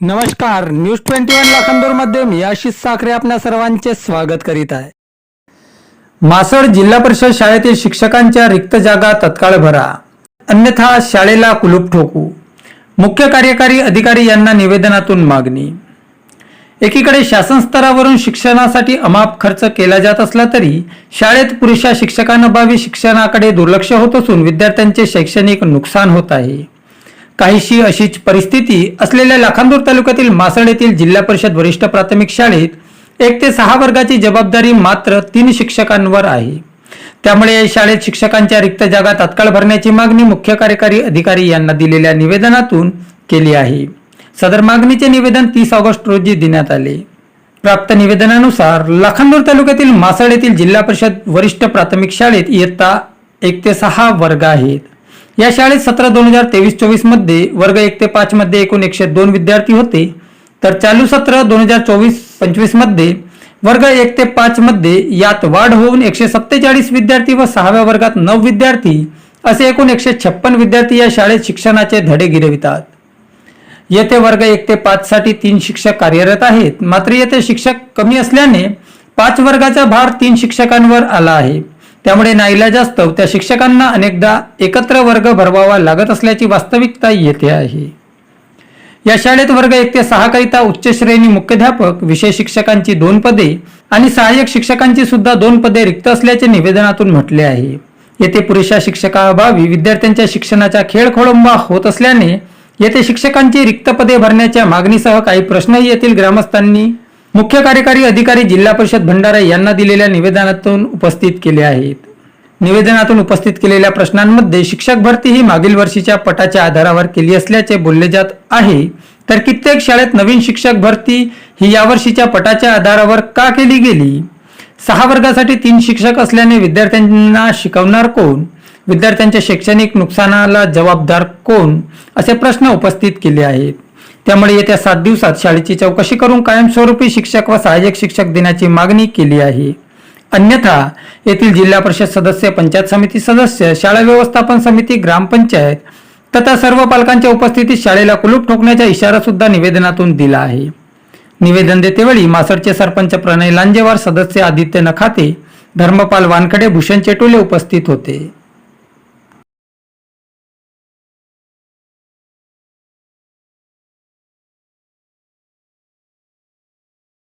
नमस्कार news twenty one लाखांदूरमध्ये मी आशिष साखरे आपल्या सर्वांचे स्वागत करीत आहे. मासळ जिल्हा परिषद शाळेतील शिक्षकांच्या रिक्त जागा तत्काळ भरा. अन्यथा शाळेला कुलूप ठोकू. मुख्य कार्यकारी अधिकारी यांना निवेदनातून मागणी. एकीकडे शासन स्तरावरून शिक्षणासाठी अमाप खर्च केला जात असला तरी शाळेत पुरुषा शिक्षकांअभावी शिक्षणाकडे दुर्लक्ष होत असून विद्यार्थ्यांचे शैक्षणिक नुकसान होत आहे. काहीशी अशीच परिस्थिती असलेल्या लाखांदूर तालुक्यातील मासळ येथील जिल्हा परिषद वरिष्ठ प्राथमिक शाळेत एक ते सहा वर्गाची जबाबदारी मात्र तीन शिक्षकांवर आहे. त्यामुळे या शाळेत शिक्षकांच्या रिक्त जागा तात्काळ भरण्याची मागणी मुख्य कार्यकारी अधिकारी यांना दिलेल्या निवेदनातून केली आहे. सदर मागणीचे निवेदन तीस ऑगस्ट रोजी देण्यात आले. प्राप्त निवेदनानुसार लाखांदूर तालुक्यातील मासळ येथील जिल्हा परिषद वरिष्ठ प्राथमिक शाळेत इयत्ता एक ते सहा वर्ग आहेत. या शाळेत सतरा दोन हजार तेवीस चोवीसमध्ये वर्ग एक ते पाच मध्ये एकूण एकशे दोन विद्यार्थी होते. तर चालू सत्र दोन हजार चोवीस पंचवीसमध्ये वर्ग एक ते पाच मध्ये यात वाढ होऊन एकशे सत्तेचाळीस विद्यार्थी व सहाव्या वर्गात नऊ विद्यार्थी असे एकूण एकशे छप्पन विद्यार्थी या शाळेत शिक्षणाचे धडे गिरवितात. येथे वर्ग एक ते पाच साठी तीन शिक्षक कार्यरत आहेत. मात्र येथे शिक्षक कमी असल्याने पाच वर्गाचा भार तीन शिक्षकांवर आला आहे. त्यामुळे नाईलाजास्तव त्या शिक्षकांना अनेकदा एकत्र वर्ग भरवावा लागत असल्याची वास्तविकता येते आहे. या शाळेत वर्ग एक ते सहा करिता उच्च श्रेणी मुख्याध्यापक विषय शिक्षकांची दोन पदे आणि सहाय्यक शिक्षकांची सुद्धा दोन पदे रिक्त असल्याचे निवेदनातून म्हटले आहे. येथे पुरेशा शिक्षकाअभावी विद्यार्थ्यांच्या शिक्षणाचा खेळखोळंबा होत असल्याने येथे शिक्षकांची रिक्त पदे भरण्याच्या मागणीसह काही प्रश्नही येथील ग्रामस्थांनी मुख्य कार्यकारी अधिकारी जिल्हा परिषद भंडारा यांना दिलेल्या निवेदनातून उपस्थित केले आहेत. निवेदनातून उपस्थित केलेल्या प्रश्नांमध्ये शिक्षक भरती ही मागील वर्षीच्या पटाच्या आधारावर केली असल्याचे बोलले जात आहे. तर कित्येक शाळेत नवीन शिक्षक भरती ही यावर्षीच्या पटाच्या आधारावर का केली गेली? सहा वर्गासाठी तीन शिक्षक असल्याने विद्यार्थ्यांना शिकवणार कोण? विद्यार्थ्यांच्या शैक्षणिक नुकसानाला जबाबदार कोण? असे प्रश्न उपस्थित केले आहेत. त्यामुळे येत्या सात दिवसात शाळेची चौकशी करून कायमस्वरूपी शिक्षक व सहाय्यक शिक्षक देण्याची मागणी केली आहे. अन्यथा येथील जिल्हा परिषद सदस्य पंचायत समिती सदस्य शाळा व्यवस्थापन समिती ग्रामपंचायत तथा सर्व पालकांच्या उपस्थितीत शाळेला कुलूप ठोकण्याचा इशारा सुद्धा निवेदनातून दिला आहे. निवेदन देतेवेळी मासडचे सरपंच प्रणय लांजेवार सदस्य आदित्य नखाते धर्मपाल वानखडे भूषण चेटोले उपस्थित होते.